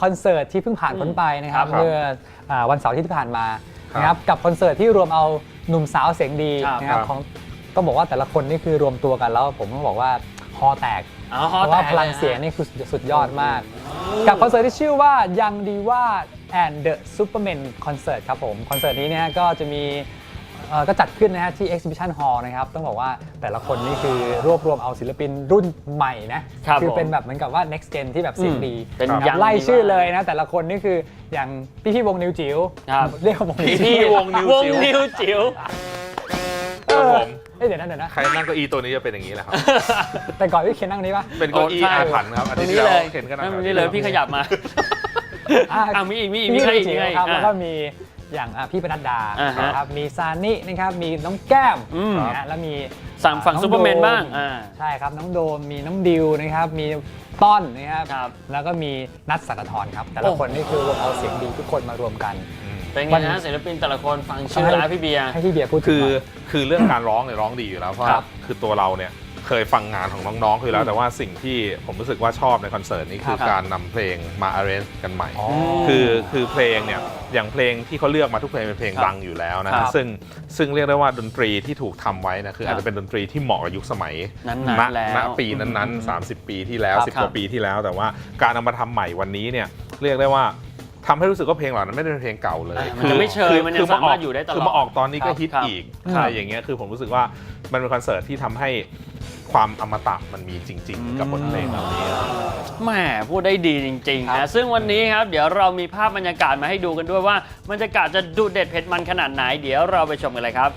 คอนเสิร์ตที่เพิ่งผ่านพ้นไปนะครับครับเมื่ออ่าวันเสาร์ที่ผ่านมาครับนะครับกับคอนเสิร์ตที่รวมเอาหนุ่มสาวเสียงดีครับนะครับครับของต้องบอกว่าแต่ละคนนี่คือรวมตัวกันแล้วผมต้องบอกว่าฮอแตกอ๋อเพราะว่าแต่พลังเสียงนี่คือสุดยอดมาก กับคอนเสิร์ตที่ชื่อว่ายังดีว่า and the Superman Concert ครับผม คอนเสิร์ตนี้นะฮะก็จะมี เอ่อก็จัดขึ้นนะฮะที่ Exhibition Hall นะครับ ต้องบอกว่าแต่ละคนนี่คือรวบรวมเอาศิลปินรุ่นใหม่นะครับอผมเป็นแบบเหมือนกับว่า next gen ที่แบบเสียงดีเป็นครับยังไล่ดีชื่อมากเลยนะ แต่ละคนนี่คืออย่างพี่พี่ๆวงนิวจิ๋วครับเรียกว่าวงนิวจิ๋พี่ววงนิววงจิ๋ว นิวจิ๋ว เออผม เอ้ยเดี๋ยวนะเดี๋ยวนะใครนั่งเก้าอี้ตัวนี้จะเป็นอย่างนี้แหละครับ แต่ก่อนพี่เคนนั่งนี้ปะ เป็นเก้าอี้โอ้ใช่ อาถรรพ์ครับอันตรงนี้นี้ที่เลเรายเข็นกันนั่นนี่เลยพี่ขยับมาอะ อะมีอีกมีอีกมีมีใครใครอีกอีมีกใครอีกครับอะแล้วก็มี อย่างอะพี่ปนัดดาอ่าฮะนะครับมีซานินะครับมีน้องแก้มอืม นะฮะแล้วมีสั่งฝั่งน้อซูเปอร์แมนโดบ้างอ่า ใช่ครับน้องโดมมีน้องดิวนะครับมีต้อนนะครับครับแล้วก็มีนัทสักทรครับ แต่โอ้ละคนนี่คือรวมเอาเสียงดีทุกคนมารวมกันอืมเป็นไงวันฮะศิลปินแต่ละคนฟังชื่อให้ร้านพี่เบียร์ ให้พี่เบียร์พูดถึงคือหน่อย คือเรื่องการร้องเนี่ยร้องดีอยู่แล้วเพราะครับ คือตัวเราเนี่ย เคยฟังงานของน้องๆคือแล้วแต่ว่าสิ่งที่ผมรู้สึกว่าชอบในคอนเสิร์ตนี้คือครับการนำเพลงมา arrange กันใหม่อ๋อคือคือเพลงเนี่ยอย่างเพลงที่เขาเลือกมาทุกเพลงเป็นเพลงครับดังอยู่แล้วนะครัฮะบซึ่งซึ่งเรียกได้ว่าดนตรีที่ถูกทำไว้นะคือครับอาจจะเป็นดนตรีที่เหมาะกับยุคสมัยนั้นณๆแล้วณปีนั้นๆ 30 ปีที่แล้ว ครับ10ครับกว่าปีที่แล้ว แต่ว่าการเอามาทำใหม่วันนี้เนี่ยเรียกได้ว่า ทำให้รู้สึกว่าเพลงเหล่านั้นไม่ได้เป็นเพลงเก่าเลยอ่ามันจะไม่เชยมันยังคืสามารถอยู่ได้ตลอดคือมาออกตอนนี้ก็ครับฮิตครับอีกครับอะไรอย่างเงี้ยคือผมรู้สึกว่ามันเป็นคอนเสิร์ตที่ทำให้ความอมตะมันมีจริง ๆ กับบทเพลงเหล่านี้ครับแหมพูดได้ดีจริงๆครันะบซึ่งวันนี้ครับเดี๋ยวเรามีภาพบรรยากาศมาให้ดูกันด้วยว่าบรรยากาศจะดุเด็ดเผ็ดมันขนาดไหน เดี๋ยวเราไปชมกันเลยครับ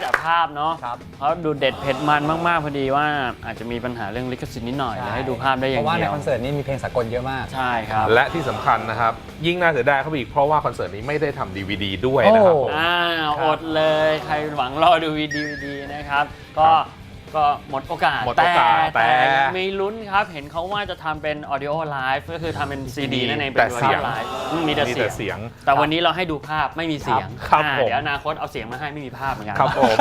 แต่ภาพเนาะครับเพราะดูเด็ดเผ็ดมันมากๆพอดีว่าอาจจะมีปัญหาเรื่องลิขสิทธิ์นิดหน่อยเดี๋ยวให้ดูภาพได้อย่างเพราะว่าเดีในยวคอนเสิร์ตนี้มีเพลงสากลเยอะมาก ใช่ครับและที่สำคัญนะครับ ยิ่งน่าเสียดายเข้าไปอีกเพราะว่าคอนเสิร์ตนี้ไม่ได้ทำดีวดีด้วยนะครับโอ้ผมอ้าวอดเลยใครหวังรอดูวีดีวีนะครับ ก็ครับ ก็หมดโอกาสหมดโอกาสแต่มีลุ้นครับ เห็นเขาว่าจะทำเป็น audio live ก็คือทำเป็นซีดีนั่นเองเป็แต่น เสียงไลฟ์มีแต่มีเสีแต่ยงเสียงแต่วันนี้เราให้ดูภาพไม่มีเสียงครับอ่าผม เดี๋ยวอนาคตเอาเสียงมาให้ไม่มีภาพเหมือนกันครับผม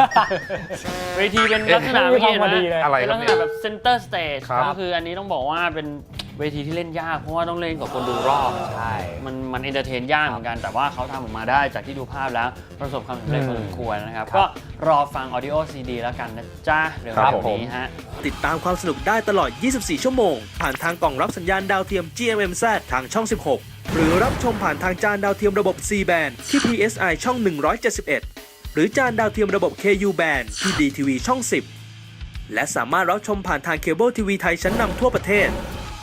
เวทีเป็นลักษณะเอ๊ะเมื่อกี้มีความพอดีนะเลยอะไรเป็นครัลับกษเนี่ณะยแบบ center stage ครับ ก็คืออันนี้ต้องบอกว่าเป็น เวทีที่เล่นยากเพราะว่าต้องเล่นกับคนดูรอบใช่ มันมันเอนเตอร์เทนยากเหมือนกัน แต่ว่าเขาทำออกมาได้จากที่ดูภาพแล้วประสบความสำเร็จพอสมควรนะครับครับก็รอฟัง Audio CD แล้วกันนะจ๊ะเร็วครับๆผม นี้ฮะ ติดตามความสนุกได้ตลอด 24 ชั่วโมง ผ่านทางกล่องรับสัญญาณดาวเทียม GMMZ ทางช่อง 16 หรือรับชมผ่านทางจานดาวเทียมระบบ C band ที่ PSI ช่อง 171 หรือจานดาวเทียมระบบ KU band ที่ DTV ช่อง 10 และสามารถรับชมผ่านทางเคเบิลทีวีไทยชั้นนำทั่วประเทศ